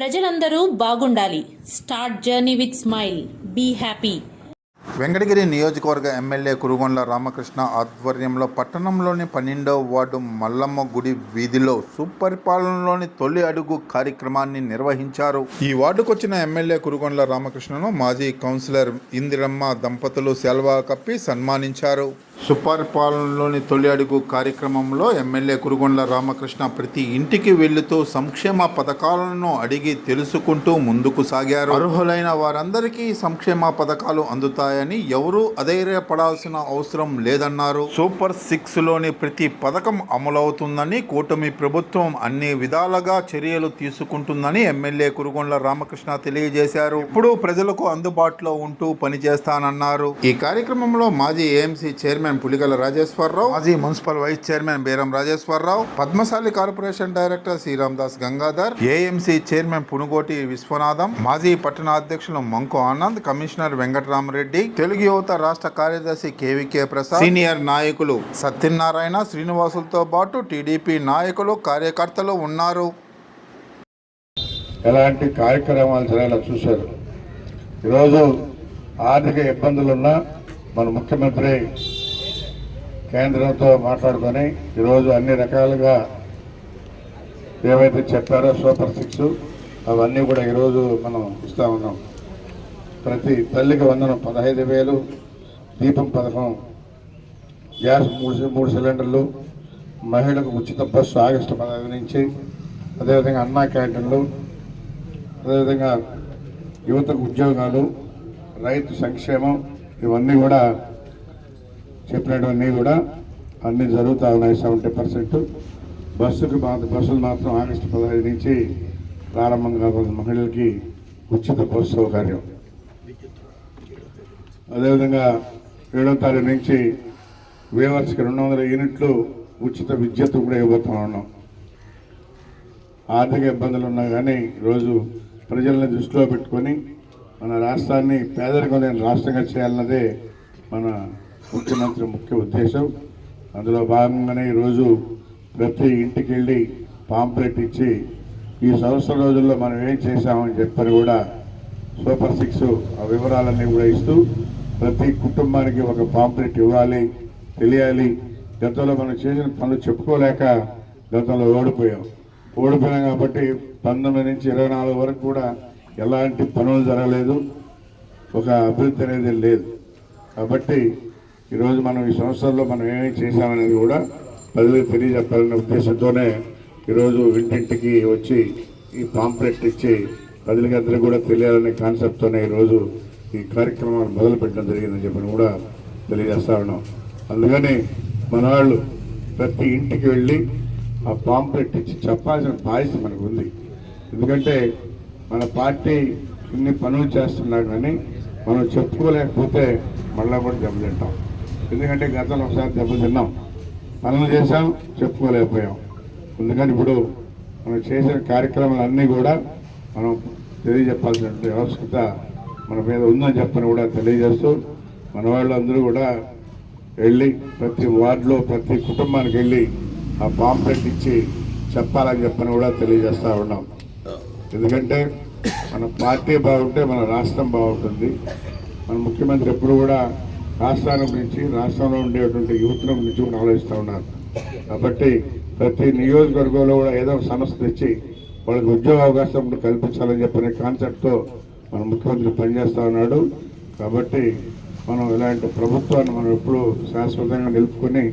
ప్రజలందరూ బాగుండాలి. Start journey with smile. Be happy. Venkatagiri నియోజకవర్గ ఎమ్మెల్యే కురుగొండ్ల రామకృష్ణ ఆధ్వర్యంలో పట్టణంలోని పన్నెండవ వార్డు మల్లమ్మ గుడి వీధిలో సుపరిపాలనలోని తొలి అడుగు కార్యక్రమాన్ని నిర్వహించారు. ఈ వార్డుకు వచ్చిన ఎమ్మెల్యే కురుగొండ్ల రామకృష్ణను మాజీ కౌన్సిలర్ ఇందిరమ్మ దంపతులు సెల్వా కప్పి సన్మానించారు. సుపరిపాలనలోని తొలి అడుగు కార్యక్రమంలో ఎమ్మెల్యే కురుగొండ్ల రామకృష్ణ ప్రతి ఇంటికి వెళ్ళుతూ సంక్షేమ పథకాలను అడిగి తెలుసుకుంటూ ముందుకు సాగారు. అర్హులైన వారందరికీ సంక్షేమ పథకాలు అందుతాయని ఎవరూ అధైర్యపడాల్సిన అవసరం లేదన్నారు. సూపర్ సిక్స్లోని ప్రతి పథకం అమలవుతుందని కూటమి ప్రభుత్వం అన్ని విధాలుగా చర్యలు తీసుకుంటుందని ఎమ్మెల్యే కురుగొండ్ల రామకృష్ణ తెలియజేశారు. ఇప్పుడు ప్రజలకు అందుబాటులో ఉంటూ పనిచేస్తానన్నారు. ఈ కార్యక్రమంలో మాజీ ఏఎంసీ చైర్మన్ పులిగల రాజేశ్వరరావు. మాజీ municipal vice chairman Beeram Rajeshwararao. Padmashali corporation director Sriram Das Gangadhar. AMC chairman Punugoti Vishwanatham. మాజీ పట్టణ అధ్యక్షులు మంకు ఆనంద్ కమిషనర్ వెంకటరామరెడ్డి. తెలుగు యువత రాష్ట్ర కార్యదర్శి కేవీకే ప్రసాద్. సీనియర్ నాయకులు సత్యనారాయణ శ్రీనివాసులతో పాటు టీడీపీ నాయకులు కార్యకర్తలు ఉన్నారు. ఎలాంటి కార్యక్రమాలు చేయాలో చూశారు. ఈరోజు ఆర్థిక ఇబ్బందులున్నా మన ముఖ్యమంత్రి కేంద్రంతో మాట్లాడుకొని ఈరోజు అన్ని రకాలుగా ఏవైతే చెప్పారో సూపర్ సిక్స్ అవన్నీ కూడా ఈరోజు మనం ఇస్తా ఉన్నాం. ప్రతి తల్లికి వందనం పదహైదు వేలు దీపం పథకం గ్యాస్ మూడు మూడు సిలిండర్లు మహిళలకు ఉచిత బస్సు ఆగస్టు పదహైదు నుంచి అదేవిధంగా అన్నా క్యాంటీన్లు అదేవిధంగా యువతకు ఉద్యోగాలు రైతు సంక్షేమం ఇవన్నీ కూడా చెప్పినటువన్నీ కూడా అన్నీ జరుగుతూ ఉన్నాయి సెవెంటీ పర్సెంట్. బస్సుకు మాత్రం బస్సులు మాత్రం ఆగస్టు పదహైదు నుంచి ప్రారంభం కాబోతున్న మహిళలకి ఉచిత బస్సు సౌకర్యం. అదేవిధంగా ఏడో తారీఖు నుంచి వేవర్స్కి రెండు వందల యూనిట్లు ఉచిత విద్యుత్ కూడా ఇవ్వబోతా ఉన్నాం. ఆర్థిక ఇబ్బందులు ఉన్నా కానీ ఈరోజు ప్రజల్ని దృష్టిలో పెట్టుకొని మన రాష్ట్రాన్ని పేదరికం లేని రాష్ట్రంగా చేయాలన్నదే మన ముఖ్యమంత్రి ముఖ్య ఉద్దేశం. అందులో భాగంగానే ఈరోజు ప్రతి ఇంటికి వెళ్ళి పాంప్లెట్ ఇచ్చి ఈ సంవత్సరం రోజుల్లో మనం ఏం చేశామని చెప్పని కూడా సూపర్ సిక్స్ ఆ వివరాలన్నీ కూడా ఇస్తూ ప్రతి కుటుంబానికి ఒక పాంప్లెట్ ఇవ్వాలి తెలియాలి. గతంలో మనం చేసిన పనులు చెప్పుకోలేక గతంలో ఓడిపోయాం. ఓడిపోయాం కాబట్టి పంతొమ్మిది నుంచి ఇరవై నాలుగు వరకు కూడా ఎలాంటి పనులు జరగలేదు. ఒక అభివృద్ధి అనేది లేదు. కాబట్టి ఈరోజు మనం ఈ సంవత్సరంలో మనం ఏమేమి చేశామనేది కూడా ప్రజలకు తెలియజెప్పాలనే ఉద్దేశంతోనే ఈరోజు ఇంటింటికి వచ్చి ఈ పాంప్లెట్ ఇచ్చి ప్రజలకి అందరికీ కూడా తెలియాలనే కాన్సెప్ట్తోనే ఈరోజు ఈ కార్యక్రమాన్ని మొదలుపెట్టడం జరిగిందని చెప్పని కూడా తెలియజేస్తా ఉన్నాం. అందుకని మన వాళ్ళు ప్రతి ఇంటికి వెళ్ళి ఆ పాంప్లెట్ ఇచ్చి చెప్పాల్సిన బాధ్యత మనకు ఉంది ఎందుకంటే మన పార్టీ ఇన్ని పనులు చేస్తున్నా కానీ మనం చెప్పుకోలేకపోతే మళ్ళా కూడా దెబ్బతింటాం. ఎందుకంటే గతంలో ఒకసారి దెబ్బతిన్నాం పనులు చేసాం చెప్పుకోలేకపోయాం. అందుకని ఇప్పుడు మనం చేసిన కార్యక్రమాలన్నీ కూడా మనం తెలియజెప్పాల్సినటువంటి ఆవశ్యకత మన మీద ఉందని చెప్పని కూడా తెలియజేస్తూ మన వాళ్ళందరూ కూడా వెళ్ళి ప్రతి వార్డులో ప్రతి కుటుంబానికి వెళ్ళి ఆ పాంప్లెట్ ఇచ్చి చెప్పాలని చెప్పని కూడా తెలియజేస్తూ ఉన్నాం. ఎందుకంటే మన పార్టీ బాగుంటే మన రాష్ట్రం బాగుంటుంది. మన ముఖ్యమంత్రి ఎప్పుడు కూడా రాష్ట్రాన్ని గురించి రాష్ట్రంలో ఉండేటువంటి యువతను గురించి కూడా ఆలోచిస్తూ ఉన్నారు. కాబట్టి ప్రతి నియోజకవర్గంలో కూడా ఏదో ఒక సంస్థ తెచ్చి వాళ్ళకి ఉద్యోగ అవకాశం కల్పించాలని చెప్పిన కాన్సెప్ట్తో మన ముఖ్యమంత్రి పనిచేస్తూ ఉన్నాడు. కాబట్టి మనం ఇలాంటి ప్రభుత్వాన్ని మనం ఎప్పుడు శాశ్వతంగా నిలుపుకొని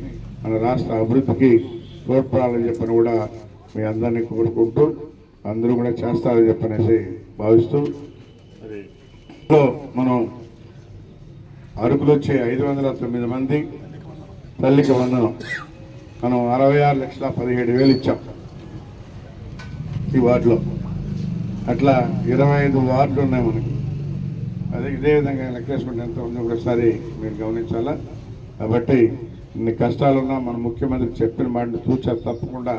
మన రాష్ట్ర అభివృద్ధికి తోడ్పడాలని చెప్పని కూడా మీ అందరినీ కోరుకుంటూ అందరూ కూడా చేస్తారని చెప్పనేసి భావిస్తూ మనం అరకులు వచ్చే ఐదు వందల తొమ్మిది మంది తల్లికి వందనం. మనం అరవై ఆరు లక్షల పదిహేడు వేలు ఇచ్చాం ఈ వార్డులో. అట్లా ఇరవై ఐదు వార్డులు ఉన్నాయి మనకి. అదే ఇదే విధంగా లెక్కేసుకుంటే ఎంత ఉందో ఒకసారి మీరు గమనించాలా? కాబట్టి ఇన్ని కష్టాలున్నా మన ముఖ్యమంత్రి చెప్పిన మాటను తూచా తప్పకుండా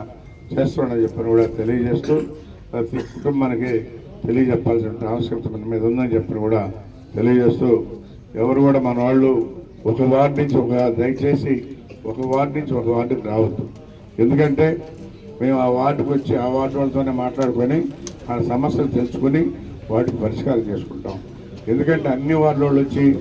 చేస్తాడని చెప్పని కూడా తెలియజేస్తూ ప్రతి కుటుంబానికి తెలియజెప్పాల్సిన ఆవశ్యకత మన మీద ఉందని చెప్పని కూడా తెలియజేస్తూ ఎవరు కూడా మన వాళ్ళు ఒక వార్డు నుంచి ఒక దయచేసి ఒక వార్డు నుంచి ఒక వార్డుకి రావద్దు. ఎందుకంటే మేము ఆ వార్డుకు వచ్చి ఆ వార్డు వాళ్ళతోనే మాట్లాడుకొని ఆ సమస్యలు తెలుసుకుని వాటికి పరిష్కారం చేసుకుంటాం. ఎందుకంటే అన్ని వార్డులో వచ్చి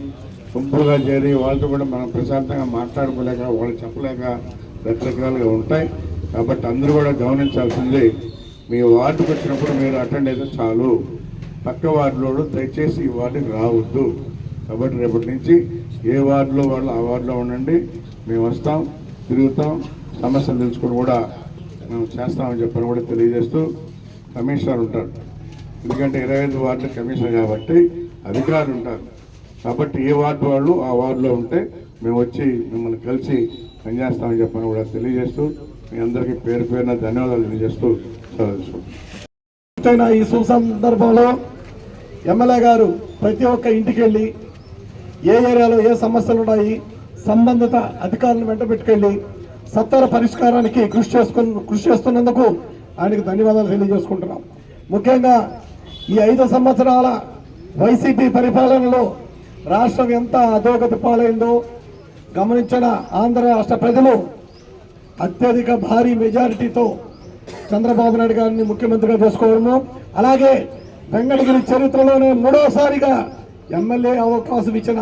గుంపులుగా చేరి వాళ్ళతో కూడా మనం ప్రశాంతంగా మాట్లాడుకోలేక వాళ్ళు చెప్పలేక రకరకాలుగా ఉంటాయి. కాబట్టి అందరూ కూడా గమనించాల్సింది మీ వార్డుకు వచ్చినప్పుడు మీరు అటెండ్ అయితే చాలు. పక్క వార్డులో దయచేసి ఈ వార్డుకి రావద్దు. కాబట్టి రేపటి నుంచి ఏ వార్డులో వాళ్ళు ఆ వార్డులో ఉండండి. మేము వస్తాం తిరుగుతాం సమస్యలు తెలుసుకొని కూడా మేము చేస్తామని చెప్పని కూడా తెలియజేస్తూ కమిషనర్ ఉంటారు. ఎందుకంటే ఇరవై ఐదు వార్డులు కమిషనర్ కాబట్టి అధికారులు ఉంటారు. కాబట్టి ఏ వార్డు వాళ్ళు ఆ వార్డులో ఉంటే మేము వచ్చి మిమ్మల్ని కలిసి పనిచేస్తామని చెప్పని కూడా తెలియజేస్తూ మీ అందరికీ పేరు పేరున ధన్యవాదాలు తెలియజేస్తూ సెలవు ఈ సుసందర్భంలో ఎమ్మెల్యే గారు ప్రతి ఒక్క ఇంటికి వెళ్ళి ఏ ఏరియాలో ఏ సమస్యలు ఉన్నాయి సంబంధిత అధికారులను వెంట పెట్టుకెళ్ళి సత్వర పరిష్కారానికి కృషి చేసుకుని కృషి చేస్తున్నందుకు ఆయనకు ధన్యవాదాలు తెలియజేసుకుంటున్నాం. ముఖ్యంగా ఈ ఐదు సంవత్సరాల వైసీపీ పరిపాలనలో రాష్ట్రం ఎంత అధోగతి పాలైందో గమనించిన ఆంధ్ర రాష్ట్ర ప్రజలు అత్యధిక భారీ మెజారిటీతో చంద్రబాబు నాయుడు గారిని ముఖ్యమంత్రిగా చేసుకోవడము. అలాగే వెంకటగిరి చరిత్రలోనే మూడోసారిగా ఎమ్మెల్యే అవకాశం ఇచ్చిన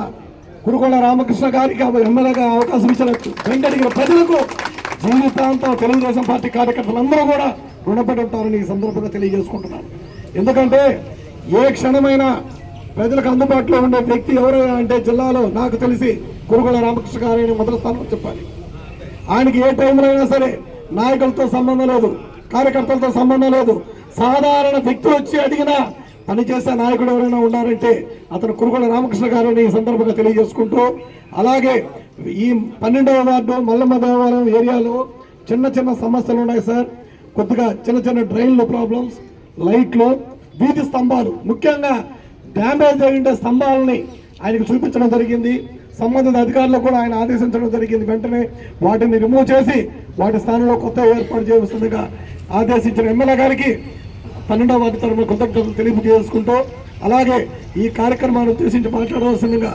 కురుకొండ రామకృష్ణ గారికి ఎమ్మెల్యేగా అవకాశం ఇచ్చిన వెంకటగిరి ప్రజలకు జీవితాంతం తెలుగుదేశం పార్టీ కార్యకర్తలందరూ కూడా రుణపడి ఉంటారని ఈ సందర్భంగా తెలియజేసుకుంటున్నాను. ఎందుకంటే ఏ క్షణమైనా ప్రజలకు అందుబాటులో ఉండే వ్యక్తి ఎవరైనా అంటే జిల్లాలో నాకు తెలిసి కురుగొండ రామకృష్ణ గారిని మొదటి స్థానంలో చెప్పాలి. ఆయనకి ఏ టైంలో అయినా సరే నాయకులతో సంబంధం లేదు కార్యకర్తలతో సంబంధం లేదు. సాధారణ వ్యక్తి వచ్చి అడిగినా పనిచేసే నాయకుడు ఎవరైనా ఉన్నారంటే అతను కురుగొండ రామకృష్ణ గారిని ఈ సందర్భంగా తెలియజేసుకుంటూ అలాగే ఈ పన్నెండవ వార్డు మల్లమ్మ దేవాలయం ఏరియాలో చిన్న చిన్న సమస్యలు ఉన్నాయి సార్. కొద్దిగా చిన్న చిన్న డ్రైన్లు ప్రాబ్లమ్స్ లైట్లు వీధి స్తంభాలు ముఖ్యంగా డ్యామేజ్ అయి స్తంభాలని ఆయనకు చూపించడం జరిగింది. సంబంధిత అధికారులకు కూడా ఆయన ఆదేశించడం జరిగింది. వెంటనే వాటిని రిమూవ్ చేసి వాటి స్థానంలో కొత్త ఏర్పాటు చేయవలసిందిగా ఆదేశించిన ఎమ్మెల్యే గారికి పన్నెండవ వార్డు తరఫున కృతజ్ఞతలు తెలియజేసుకుంటూ అలాగే ఈ కార్యక్రమాన్ని ఉద్దేశించి మాట్లాడవలసిందిగా